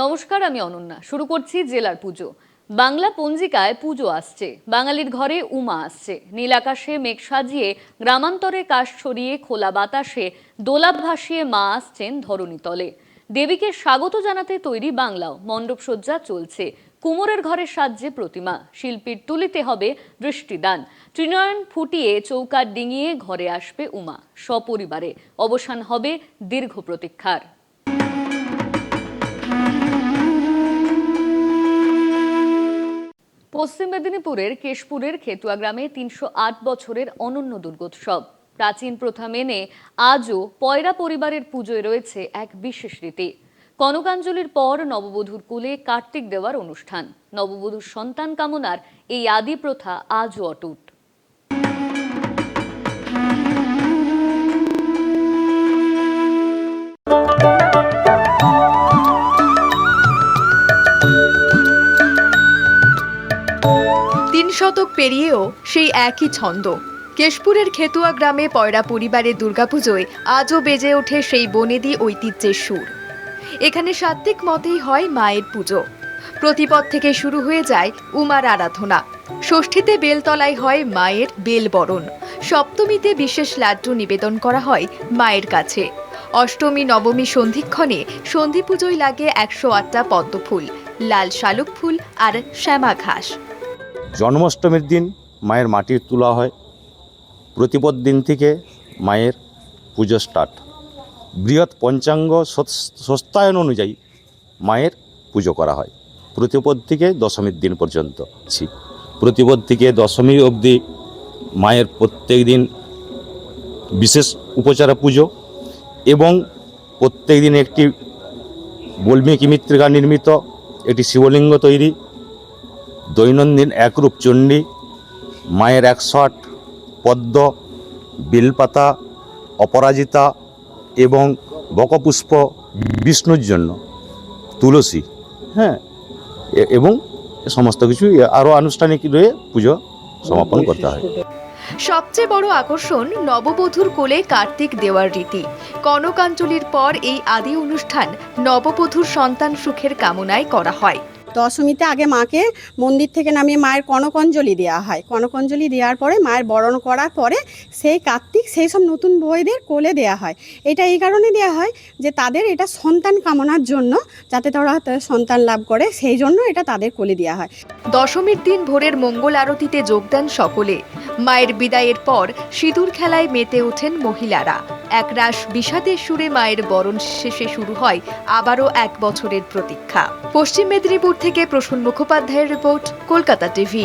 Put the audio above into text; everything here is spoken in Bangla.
নমস্কার, আমি অনন্যা। শুরু করছি জেলার পুজো। বাংলা পঞ্জিকায় পুজো আসছে। বাঙালির ঘরে উমা আসছে। নীল আকাশে মেঘ সাজিয়ে গ্রামান্তরে কাশ ছড়িয়ে খোলা বাতাসে দোলাপ ভাসিয়ে মা আসছেন ধরণীতলে দেবীকে স্বাগত জানাতে তৈরি বাংলাও। মণ্ডপসজ্জা চলছে। কুমোরের ঘরের সাজ্যে প্রতিমা। শিল্পীর তুলিতে হবে দৃষ্টিদান। ত্রিনয়ন ফুটিয়ে চৌকার ডিঙিয়ে ঘরে আসবে উমা। সপরিবারে অবসান হবে দীর্ঘ প্রতীক্ষার। পশ্চিম মেদিনীপুরের কেশপুরের খেতুয়া গ্রামে তিনশো আট বছরের অনন্য দুর্গোৎসব। প্রাচীন প্রথা মেনে আজও পয়রা পরিবারের পুজোয় রয়েছে এক বিশেষ রীতি। কনকাঞ্জলির পর নববধূর কুলে কার্তিক দেওয়ার অনুষ্ঠান। নববধূর সন্তান কামনার এই আদি প্রথা আজও অটুট। শতক পেরিয়েও সেই একই ছন্দ। কেশপুরের খেতুয়া গ্রামে পয়রা পরিবারের দুর্গাপুজোয় আজও বেজে ওঠে সেই বনেদি ঐতিহ্যের সুর। এখানে সাত্ত্বিক মতেই হয় মায়ের পুজো। প্রতিপদ থেকে শুরু হয়ে যায় উমার আরাধনা। ষষ্ঠীতে বেলতলায় হয় মায়ের বেলবরণ। সপ্তমীতে বিশেষ লাড্ডু নিবেদন করা হয় মায়ের কাছে। অষ্টমী, নবমী সন্ধিক্ষণে সন্ধি পুজোয় লাগে একশো আটটা পদ্মফুল, লাল শালুক ফুল আর শ্যামা ঘাস। জন্মাষ্টমীর দিন মায়ের মাটি তোলা হয়। প্রতিপদ দিন থেকে মায়ের পুজো স্টার্ট বৃহৎ পঞ্চাঙ্গ সস্তায়ন অনুযায়ী মায়ের পুজো করা হয়। প্রতিপদ থেকে দশমীর দিন পর্যন্ত ছি। প্রতিপদ থেকে দশমী অবধি মায়ের প্রত্যেক দিন বিশেষ উপচারা পুজো এবং প্রত্যেক দিন একটি বল্মীকি মৃত্তিকা নির্মিত, একটি শিবলিঙ্গ তৈরি দৈনন্দিন একরূপ চণ্ডী, মায়ের একশো আট পদ্ম, বেলপাতা, অপরাজিতা এবং বকপুষ্প বিষ্ণুর জন্য, তুলসী হ্যাঁ এবং সমস্ত কিছু আরও আনুষ্ঠানিক রয়ে পুজো সমাপন করতে হয়। সবচেয়ে বড় আকর্ষণ নববধূর কোলে কার্তিক দেওয়ার রীতি। কনকাঞ্চলির পর এই আদি অনুষ্ঠান নববধূর সন্তান সুখের কামনায় করা হয়। দশমীতে আগে মাকে মন্দির থেকে নামিয়ে মায়ের কনকঞ্জলি দেওয়া হয়। কনকঞ্জলি দেওয়ার পরে মায়ের বরণ করার পরে সেই কার্তিক সেই সব নতুন বইদের কোলে দেওয়া হয়। এটা এই কারণে দেওয়া হয় যে তাদের এটা সন্তান কামনার জন্য যাতে তারা সন্তান লাভ করে, সেই জন্য এটা তাদের কোলে দেওয়া হয়। দশমীর দিন ভোরের মঙ্গল আরতিতে যোগদান সকলে। মায়ের বিদায়ের পর সিঁদুর খেলায় মেতে ওঠেন মহিলারা। একরাশ বিষাদের সুরে মায়ের বরণ শেষে শুরু হয় আবারও এক বছরের প্রতীক্ষা। পশ্চিম মেদিনীপুর থেকে প্রসূন মুখোপাধ্যায়ের রিপোর্ট কলকাতা টিভি।